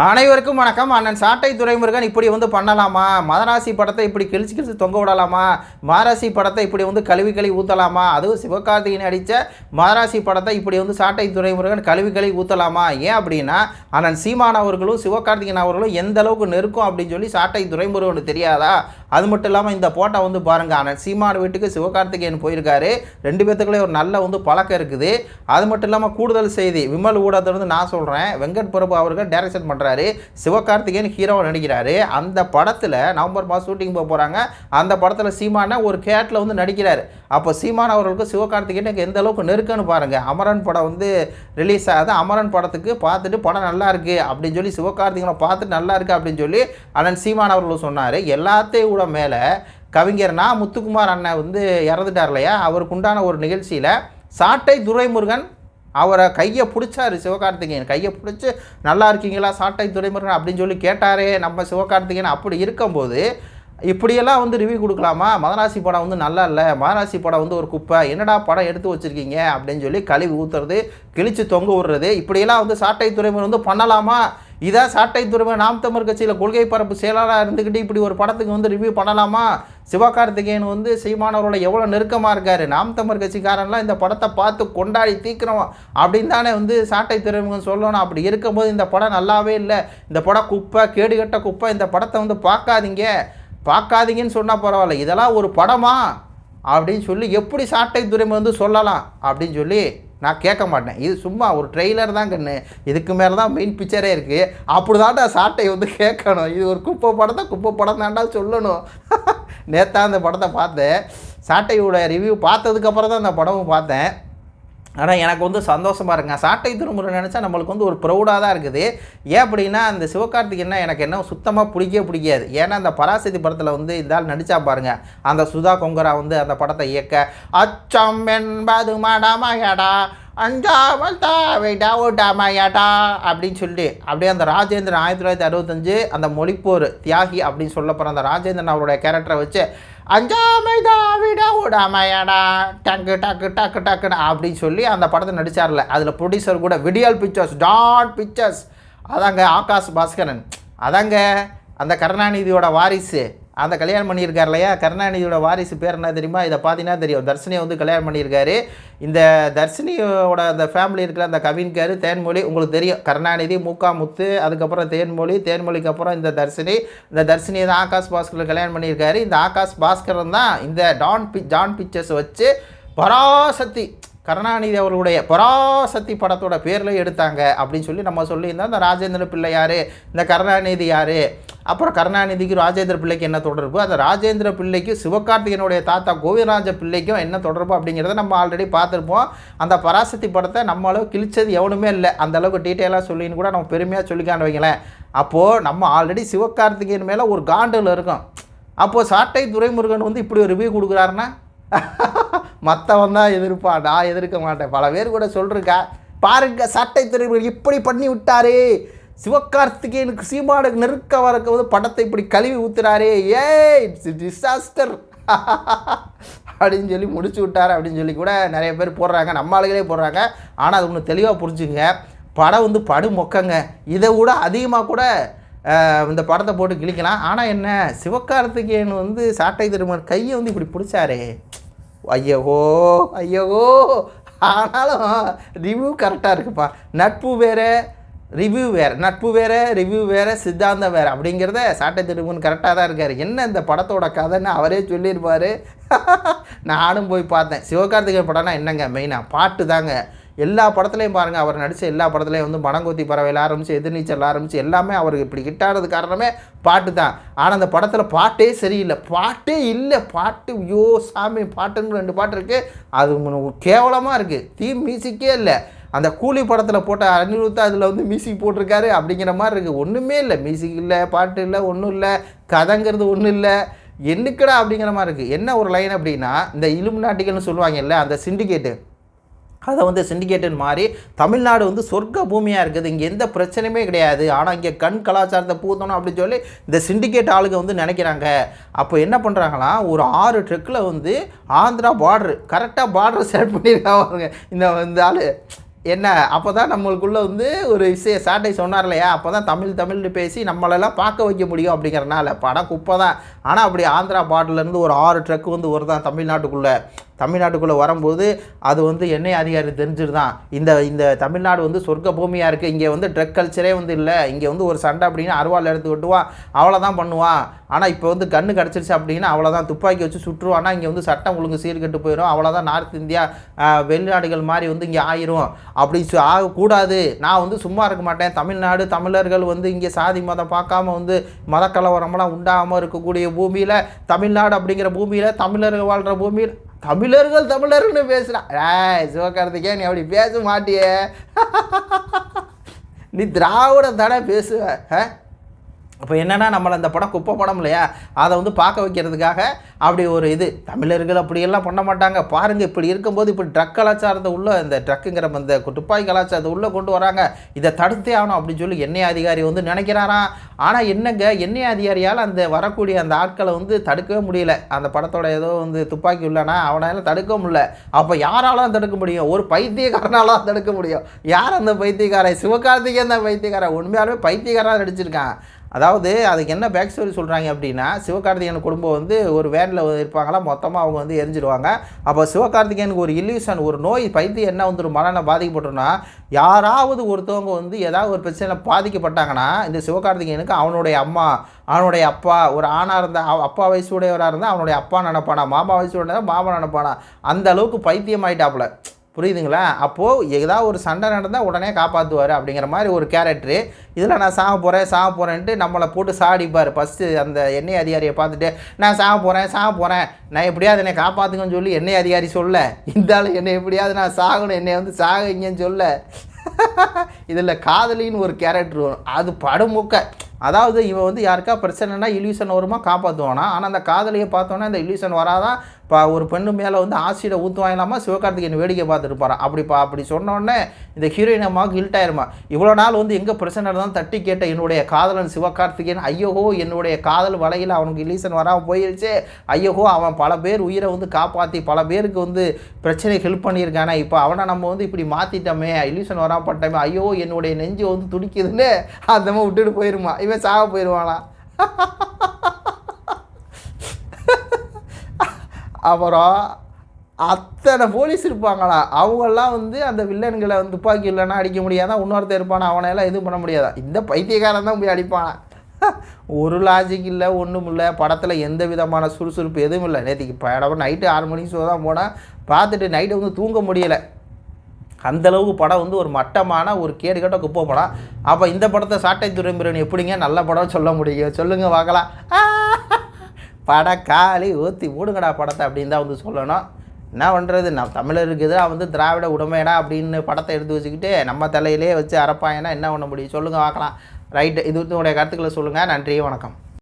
அனைவருக்கும் வணக்கம். அண்ணன் சாட்டை துறைமுருகன் இப்படி வந்து பண்ணலாமா? மதராசி படத்தை இப்படி கிழிச்சு கிழிச்சு தொங்க விடலாமா? மாராசி படத்தை இப்படி வந்து கழுவி கழுவி ஊற்றலாமா அதுவும் சிவகார்த்திகேயன் அடித்த மதராசி படத்தை இப்படி வந்து சாட்டை துறைமுருகன் கழுவி கழுவி ஊற்றலாமா ஏன் அப்படின்னா அண்ணன் சீமான் அவர்களும் சிவகார்த்திகேயன் அவர்களும் எந்த அளவுக்கு நெருக்கம் அப்படின்னு சொல்லி சாட்டை துரைமுருகனுக்கு தெரியாதா? அது மட்டும் இல்லாமல் இந்த போட்டோ வந்து பாருங்கள் அண்ணன் சீமான் வீட்டுக்கு சிவகார்த்திகேயன் போயிருக்காரு. ரெண்டு பேத்துக்குள்ளே ஒரு நல்ல வந்து பழக்கம் இருக்குது. அது மட்டும் இல்லாமல் கூடுதல் செய்தி விமல் ஊடகத்திலிருந்து நான் சொல்கிறேன் வெங்கட் பிரபு அவர்கள் டைரக்ஷன் பண்ணுறாரு சிவகார்த்திகேயன் ஹீரோவை நடிக்கிறாரு. அந்த படத்தில் நவம்பர் மாதம் ஷூட்டிங் போக போகிறாங்க அந்த படத்தில் சீமான ஒரு கேட்டில் வந்து நடிக்கிறார். அப்போ சீமான் அவர்களுக்கு சிவகார்த்திகேயனுக்கு எந்த அளவுக்கு நெருக்கன்னு பாருங்கள் அமரன் படம் வந்து ரிலீஸ் ஆகுது. அமரன் படத்துக்கு பார்த்துட்டு படம் நல்லா இருக்குது அப்படின்னு சொல்லி சிவகார்த்திகேயனை பார்த்துட்டு நல்லா இருக்குது அப்படின்னு சொல்லி அண்ணன் சீமான் அவர்கள் சொன்னார். எல்லாத்தையும் கூட மேலே கவிஞர்னா முத்துக்குமார் அண்ணன் வந்து இறந்துட்டார் இல்லையா? அவருக்கு உண்டான ஒரு நிகழ்ச்சியில் சாட்டை துரைமுருகன் அவரை கையை பிடிச்சாரு சிவகார்த்திகேயன். கையை பிடிச்சி நல்லா இருக்கீங்களா சாட்டை துறைமுருகன்? அப்படின்னு சொல்லி கேட்டாரே நம்ம சிவகார்த்திகேயன். அப்படி இருக்கும்போது இப்படியெல்லாம் வந்து ரிவ்யூ கொடுக்கலாமா? மதராசி படம் வந்து நல்லா இல்லை. மதராசி படம் வந்து ஒரு குப்பை. என்னடா படம் எடுத்து வச்சுருக்கீங்க? அப்படின்னு சொல்லி கழுவி ஊற்றுறது கிழிச்சு தொங்க விடுறது இப்படியெல்லாம் வந்து சாட்டை துறைமுறை வந்து பண்ணலாமா? இதான் சாட்டை துறவை நாம் தமிழ் கட்சியில் கொள்கை பரப்பு செயலாளராக இருந்துக்கிட்டு இப்படி ஒரு படத்துக்கு வந்து ரிவ்யூ பண்ணலாமா? சிவகார்த்திகேயன் வந்து சீமானவரோட எவ்வளோ நெருக்கமாக இருக்கார்? நாம் தமிழ் கட்சிக்காரன்லாம் இந்த படத்தை பார்த்து கொண்டாடி தீக்கிறோம் அப்படின்னு தானே வந்து சாட்டை துறைமுகம் சொல்லணும். அப்படி இருக்கும்போது இந்த படம் நல்லாவே இல்லை. இந்த படம் குப்பை கேடுகட்ட குப்பை. இந்த படத்தை வந்து பார்க்காதீங்க. பார்க்காதீங்கன்னு சொன்னால் பரவாயில்ல. இதெல்லாம் ஒரு படமா? அப்படின்னு சொல்லி எப்படி சாட்டை துறைமுகம் வந்து சொல்லலாம் அப்படின்னு சொல்லி நான் கேட்க மாட்டேன். இது சும்மா ஒரு ட்ரெய்லர் தான் கண்ணு. இதுக்கு மேலே தான் மெயின் பிக்சரே இருக்குது அப்படி தான்டா சாட்டை வந்து கேட்கணும். இது ஒரு குப்பை படத்தை குப்பை படம் தாண்டா சொல்லணும். நேற்றா அந்த படத்தை பார்த்தேன். சாட்டையோட ரிவ்யூ பார்த்ததுக்கப்புறம் தான் அந்த படமும் பார்த்தேன். ஆனால் எனக்கு வந்து சந்தோஷமாக இருக்குங்க. சாட்டை திருமுறை நினச்சா நம்மளுக்கு வந்து ஒரு ப்ரௌடாக தான் இருக்குது. ஏன் அப்படின்னா அந்த சிவகார்த்திகேயன்னா எனக்கு என்ன சுத்தமாக பிடிக்கவே பிடிக்காது. ஏன்னா அந்த பராசக்தி படத்தில் வந்து இந்த ஆள் நடித்தா பாருங்க. அந்த சுதா கொங்கரா வந்து அந்த படத்தை இயக்க அச்சம் என்பது மடமகடா அஞ்சாமல் தாவிடா ஓட்டாமையாடா அப்படின்னு சொல்லி அப்படியே அந்த ராஜேந்திரன் ஆயிரத்தி தொள்ளாயிரத்தி அறுபத்தஞ்சு அந்த மொழிப்போர் தியாகி அப்படின்னு சொல்லப்படுற அந்த ராஜேந்திரன் அவருடைய கேரக்டரை வச்சு அஞ்சாமை தாவிடா ஓடாமையாடா டக்கு டக்கு டக்கு டக்குன்னு அப்படின்னு சொல்லி அந்த படத்தை நடிச்சார்ல. அதில் ப்ரொடியூசர் கூட விடியல் பிக்சர்ஸ் டாட் பிக்சர்ஸ் அதாங்க ஆகாஷ் பாஸ்கரன். அதாங்க அந்த கருணாநிதியோட வாரிசு. அந்த கல்யாணம் பண்ணியிருக்கார் இல்லையா கருணாநிதியோட வாரிசு பேர் என்ன தெரியுமா? இதை பார்த்தீங்கன்னா தெரியும். தர்ஷினியை வந்து கல்யாணம் பண்ணியிருக்காரு. இந்த தர்ஷினியோட அந்த ஃபேமிலி இருக்கிற அந்த கவின்கார் தேன்மொழி. உங்களுக்கு தெரியும். கருணாநிதி மூக்கா முத்து அதுக்கப்புறம் தேன்மொழி. தேன்மொழிக்கு அப்புறம் இந்த தர்ஷினி. இந்த தர்ஷினியை தான் ஆகாஷ் பாஸ்கர் கல்யாணம் பண்ணியிருக்காரு. இந்த ஆகாஷ் பாஸ்கரன் தான் இந்த டான் பி ஜான் பிக்சர்ஸ் வச்சு பராசக்தி கருணாநிதி அவர்களுடைய பராசக்தி படத்தோட பேரில் எடுத்தாங்க அப்படின்னு சொல்லி நம்ம சொல்லியிருந்தோம் இந்த ராஜேந்திர பிள்ளை யார்? இந்த கருணாநிதி யார்? அப்புறம் கருணாநிதிக்கு ராஜேந்திர பிள்ளைக்கு என்ன தொடர்பு? அந்த ராஜேந்திர பிள்ளைக்கு சிவகார்த்திகனுடைய தாத்தா கோவிந்தராஜ பிள்ளைக்கும் என்ன தொடர்பு அப்படிங்கிறத நம்ம ஆல்ரெடி பார்த்துருப்போம். அந்த பராசக்தி படத்தை நம்ம அளவு கிழிச்சது எவனுமே இல்லை. அந்த அளவுக்கு டீட்டெயிலாக சொல்லின்னு கூட நம்ம பெருமையாக சொல்லிக்காண்டு வைங்களேன். அப்போது நம்ம ஆல்ரெடி சிவகார்த்திகேயன் மேலே ஒரு காண்டில் இருக்கும். அப்போது சாட்டை துரைமுருகன் வந்து இப்படி ஒரு ரிவ்யூ கொடுக்குறாருன்னா? மற்றவன் தான் எதிர்ப்பான். நான் எதிர்க்க மாட்டேன். பல பேர் கூட சொல்லிருக்கா பாருங்க சட்டை துறைமுருகன் இப்படி பண்ணி விட்டாரே. சிவகார்த்திகேயனுக்கு சீமானுக்கு நெருக்க வரக்க வந்து படத்தை இப்படி கழுவி ஊத்துறாரே. ஏய் டிசாஸ்டர் அப்படின்னு சொல்லி முடிச்சு விட்டார் அப்படின்னு சொல்லி கூட நிறைய பேர் போடுறாங்க. நம்ம ஆளுகளே போடுறாங்க. ஆனால் அது ஒன்று தெளிவாக புரிஞ்சுங்க படம் வந்து படு மொக்கங்க இதை விட அதிகமாக கூட இந்த படத்தை போட்டு கிழிக்கலாம். ஆனால் என்ன சிவகார்த்திகேயன் வந்து சாட்டை திருமணம் கையை வந்து இப்படி பிடிச்சாரே. ஐயோ ஐயோ ஆனாலும் ரிவ்யூ கரெக்டாக இருக்குப்பா. நட்பு வேறு ரிவ்யூ வேறு. நட்பு வேறு ரிவ்யூ வேறு சித்தாந்தம் வேறு. அப்படிங்கிறத சாட்டை திருமணம் கரெக்டாக தான் இருக்கார். என்ன இந்த படத்தோட கதைன்னு அவரே சொல்லியிருப்பார் நானும் போய் பார்த்தேன். சிவகார்த்திகேயன் படம்னா என்னங்க மெயினாக பாட்டு தாங்க. எல்லா படத்துலையும் பாருங்கள் அவர் நடித்த எல்லா படத்துலையும் வந்து பணங்கொத்தி பறவையில் ஆரம்பித்து எதிர்நீச்சல் ஆரம்பித்து எல்லாமே அவருக்கு இப்படி கிட்டானது காரணமே பாட்டு தான். ஆனால் அந்த படத்தில் பாட்டே சரியில்லை. பாட்டே இல்லை. பாட்டு ஐயோ சாமி பாட்டுன்னு ரெண்டு பாட்டு இருக்குது அது கேவலமாக இருக்குது தீம் மியூசிக்கே இல்லை. அந்த கூலி படத்தில் போட்ட அனிருத்தா அதில் வந்து மியூசிக் போட்டிருக்காரு அப்படிங்கிற மாதிரி இருக்குது ஒன்றுமே இல்லை. மியூசிக் இல்லை பாட்டு இல்லை ஒன்றும் இல்லை. கதைங்கிறது ஒன்றும் இல்லை. என்னக்கடா அப்படிங்கிற மாதிரி இருக்குது என்ன ஒரு லைன் அப்படின்னா இந்த இலும் நாட்டிகள்னு சொல்லுவாங்கல்ல அந்த சிண்டிகேட்டு அதை வந்து சிண்டிகேட்டுன்னு மாறி தமிழ்நாடு வந்து சொர்க்க பூமியாக இருக்குது. இங்கே எந்த பிரச்சனையுமே கிடையாது. ஆனால் இங்கே கண் கலாச்சாரத்தை பூத்தணும் அப்படின்னு சொல்லி இந்த சிண்டிகேட் ஆளுங்க வந்து நினைக்கிறாங்க. அப்போ என்ன பண்ணுறாங்களா ஒரு ஆறு ட்ரக்கில் வந்து ஆந்திரா பார்டர் கரெக்டாக பார்டர் செலக்ட் பண்ணியிருக்காங்க இந்த இந்த ஆள். என்ன அப்போ தான் நம்மளுக்குள்ளே வந்து ஒரு விஷயம் சாட்டை சொன்னார் இல்லையா? அப்போ தான் தமிழ் தமிழ்னு பேசி நம்மளெல்லாம் பார்க்க வைக்க முடியும் அப்படிங்கிறனால படம் குப்பை தான் ஆனால் அப்படி ஆந்திரா பாட்டிலேருந்து ஒரு ஆறு ட்ரக் வந்து வருதான் தமிழ்நாட்டுக்குள்ளே. தமிழ்நாட்டுக்குள்ளே வரும்போது அது வந்து எண்ணெய் அதிகாரி தெரிஞ்சிருதான். இந்த இந்த தமிழ்நாடு வந்து சொர்க்க பூமியாக இருக்குது இங்கே வந்து ட்ரக் கல்ச்சரே வந்து இல்லை. இங்கே வந்து ஒரு சண்டை அப்படின்னு அருவாள் எடுத்து விட்டுவான் அவ்வளோதான் பண்ணுவான் ஆனால் இப்போ வந்து கன்று கிடச்சிருச்சு அப்படின்னா அவ்வளோதான் துப்பாக்கி வச்சு சுற்றுவான்னா இங்கே வந்து சட்டம் ஒழுங்கு சீர்கெட்டு போயிடும் அவ்வளோதான் நார்த் இந்தியா வெளிநாடுகள் மாதிரி வந்து இங்கே ஆயிரும். அப்படி சு- ஆகக்கூடாது நான் வந்து சும்மா இருக்க மாட்டேன். தமிழ்நாடு தமிழர்கள் வந்து இங்கே சாதி மதம் பார்க்காம வந்து மதக்கலவரம்லாம் உண்டாகாமல் இருக்கக்கூடிய பூமியில் தமிழ்நாடு அப்படிங்கிற பூமியில் தமிழர்கள் வாழ்கிற பூமியில் தமிழர்கள் தமிழர்னு பேசுகிறான் ஏ சிவகார்த்திகே நீ அப்படி பேச மாட்டியே நீ திராவிடம் தானே பேசுவ ஆ? அப்போ என்னென்னா நம்மளை அந்த படம் குப்பை படம் இல்லையா? அதை வந்து பார்க்க வைக்கிறதுக்காக அப்படி ஒரு இது. தமிழர்கள் அப்படியெல்லாம் பண்ண மாட்டாங்க. பாருங்கள் இப்படி இருக்கும்போது இப்படி ட்ரக் கலாச்சாரத்தை உள்ளே இந்த ட்ரக்குங்கிற அந்த துப்பாக்கி கலாச்சாரத்தை உள்ளே கொண்டு வராங்க. இதை தடுத்தே ஆகணும் அப்படின்னு சொல்லி எண்ணெய் அதிகாரி வந்து நினைக்கிறாராம். ஆனால் என்னங்க? எண்ணெய் அதிகாரியால் அந்த வரக்கூடிய அந்த ஆட்களை வந்து தடுக்கவே முடியல. அந்த படத்தோட ஏதோ வந்து துப்பாக்கி உள்ளனா அவனால தடுக்க முடியல. அப்போ யாராலும் தடுக்க முடியும்? ஒரு பைத்தியக்காரனால தான் தடுக்க முடியும். யார் அந்த பைத்தியக்காரன்? சிவகார்த்திகேயன் தான் பைத்தியக்காரன். உண்மையாலுமே பைத்தியக்காரனாக நடிச்சிருக்கான். அதாவது அதுக்கு என்ன பேக் ஸ்டோரி சொல்கிறாங்க அப்படின்னா சிவகார்த்திகேயன் குடும்பம் வந்து ஒரு வேனில் இருப்பாங்களா? மொத்தமாக அவங்க வந்து எரிஞ்சிடுவாங்க அப்போ சிவகார்த்திகேயனுக்கு ஒரு இல்யூஷன் ஒரு நோய் பைத்தியம் என்ன வந்துடும் மரணம் மனநல பாதிக்கப்பட்டோன்னா யாராவது ஒருத்தவங்க வந்து ஏதாவது ஒரு பிரச்சனையில் பாதிக்கப்பட்டாங்கன்னா இந்த சிவகார்த்திகேயனுக்கு அவனுடைய அம்மா அவனுடைய அப்பா ஒரு ஆணாக இருந்தால் அவ- அப்பா வயசுடையவராக இருந்தால் அவனுடைய அப்பா நினப்பானா? மாமா வயசுடைய மாமா நினப்பானா? அந்த அளவுக்கு பைத்தியம் ஆயிட்டாப்புல புரியுதுங்களா? அப்போது ஏதாவது ஒரு சண்டை நடந்தால் உடனே காப்பாற்றுவார் அப்படிங்கிற மாதிரி ஒரு கேரக்டரு இதில் நான் சாக போகிறேன் சாக போகிறேன்ட்டு நம்மளை போட்டு சாடிப்பார். ஃபஸ்ட்டு அந்த எண்ணெய் அதிகாரியை பார்த்துட்டு நான் சாக போகிறேன் சாக போகிறேன் நான் எப்படியாவது என்னை காப்பாற்றுங்கன்னு சொல்லி எண்ணெய் அதிகாரி சொல்ல. இருந்தாலும் என்னை எப்படியாவது நான் சாகணும். என்னை வந்து சாகுங்கன்னு சொல்ல. இதில் காதலின்னு ஒரு கேரக்டர் வரும். அது படுமுக்க. அதாவது இவன் வந்து யாருக்கா பிரச்சனைனா இல்யூஷன் வருமா காப்பாற்றுவானா ஆனால் அந்த காதலியை பார்த்தோன்னா இந்த இல்யூஷன் வராதான் இப்போ ஒரு பெண்ணு மேலே வந்து ஆசிட ஊற்றுவாங்களாமா சிவகார்த்திகேயன் வேடிக்கை பார்த்துருப்பாரான் அப்படி அப்படி சொன்னோடனே இந்த ஹீரோயின் அம்மாவுக்கு ஹில்ட் ஆயிருமா? இவ்வளோ நாள் வந்து எங்கே பிரச்சனை இருந்தாலும் தட்டி கேட்ட என்னுடைய காதலன் சிவகார்த்திகேயன்? ஐயோகோ என்னுடைய காதல் வலையில் அவனுக்கு இலீசன் வராமல் போயிருச்சு. ஐயோஹோ அவன் பல பேர் உயிரை வந்து காப்பாற்றி பல பேருக்கு வந்து பிரச்சனை ஹெல்ப் பண்ணியிருக்கானே. இப்போ அவனை நம்ம வந்து இப்படி மாற்றிட்டோமே இலீசன் வராமல் பட்டோமே ஐயோ என்னுடைய நெஞ்சு வந்து துடிக்குதுன்னு அந்த விட்டுட்டு போயிருமா? இவன் சாக போயிடுவானா அப்புறம் அத்தனை போலீஸ் இருப்பாங்களா? அவங்கெல்லாம் வந்து அந்த வில்லன்களை வந்து துப்பாக்கி இல்லைன்னா அடிக்க முடியாதான் இன்னொருத்தர் இருப்பானா? அவனையெல்லாம் எதுவும் பண்ண முடியாதா? இந்த பைத்தியக்காரன் தான் போய் அடிப்பானா? ஒரு லாஜிக் இல்லை ஒன்றும் இல்லை. படத்தில் எந்த விதமான சுறுசுறுப்பு எதுவும் இல்லை. நேற்றுக்கு படம் நைட்டு ஆறு மணிக்கு ஷோ தான் போனால் பார்த்துட்டு நைட்டு வந்து தூங்க முடியலை. அந்தளவுக்கு படம் வந்து ஒரு மட்டமான ஒரு கேடு கேட்ட குப்பை படம். அப்போ இந்த படத்தை சாட்டை துறைமுறைன்னு எப்படிங்க? நல்ல படம் சொல்ல முடியும். சொல்லுங்கள் பார்க்கலாம். பட காலி ஊற்றி மூடுங்கடா படத்தை அப்படின்னு தான் வந்து சொல்லணும். என்ன பண்ணுறது நான் தமிழருக்கு எதிராக வந்து திராவிட உடமையடா அப்படின்னு படத்தை எடுத்து வச்சுக்கிட்டு நம்ம தலையிலே வச்சு அரப்பாயனா என்ன பண்ண முடியும்? சொல்லுங்கள் பார்க்கலாம். ரைட்டு இது உங்களுடைய கருத்துக்களை சொல்லுங்கள் நன்றி வணக்கம்.